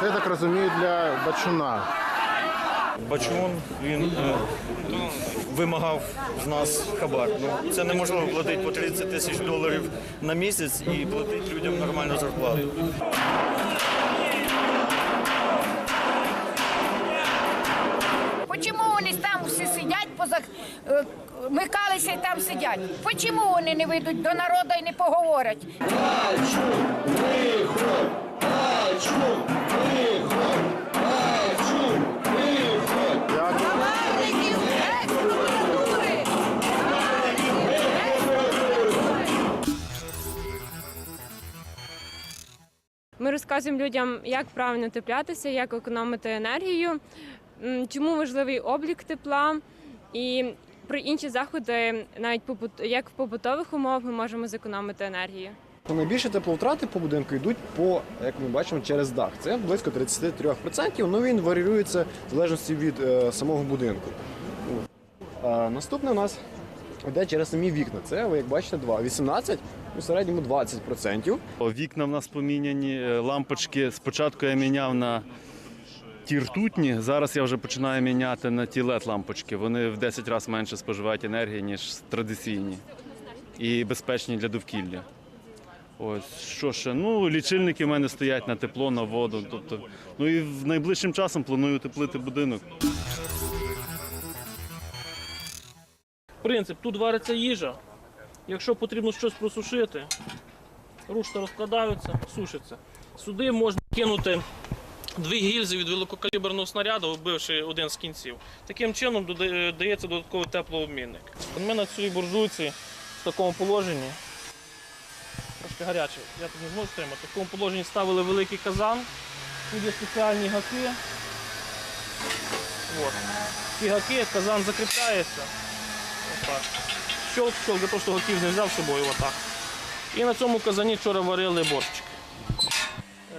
Це я так розумію для бачуна. Бачун він е, вимагав з нас хабар. Ну, це неможливо платити по 30 тисяч доларів на місяць і платити людям нормальну зарплату. Почему вони там всі сидять, поза е, микалися і там сидять? Почому вони не вийдуть до народу і не поговорять? Ми розказуємо людям, як правильно теплятися, як економити енергію, чому важливий облік тепла і про інші заходи, навіть як в побутових умовах ми можемо зекономити енергію. Найбільше тепловтрати по будинку йдуть по, як ми бачимо, через дах. Це близько 33%, ну він варіюється в залежності від е, самого будинку. От. Наступне у нас йде через самі вікна. Це, ви як бачите, два. 18, у середньому 20%. Вікна в нас поміняні, е, лампочки. Спочатку я міняв на ті ртутні, зараз я вже починаю міняти на ті led лампочки. Вони в 10 разів менше споживають енергії, ніж традиційні і безпечні для довкілля. Ось що ще? Ну, лічильники в мене стоять на тепло, на воду. Тобто, ну і в найближчим часом планую утеплити будинок. Принцип, тут вариться їжа. Якщо потрібно щось просушити, рушта розкладаються, сушиться. Сюди можна кинути дві гільзи від великокаліберного снаряду, вбивши один з кінців. Таким чином дається додатковий теплообмінник. Ми на цій буржуйці в такому положенні. Трошки гаряче, я тут не зможу стримати. В такому положенні ставили великий казан, тут є спеціальні гаки. От. Ці гаки, казан закріпляється. Отак. Щолк, щолк, я просто гаків не взяв з собою отак. І на цьому казані вчора варили борщик.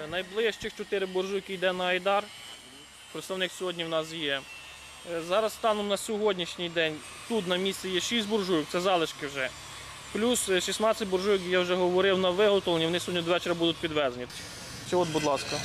Е, Найближчих чотири буржуйки йде на Айдар. Представник сьогодні в нас є. Е, Зараз станом на сьогоднішній день тут на місці є 6 буржуйок, це залишки вже. Плюс е, 16 буржуйок, я вже говорив на виготовлення, вони сьогодні до вечора будуть підвезені. Це от, будь ласка.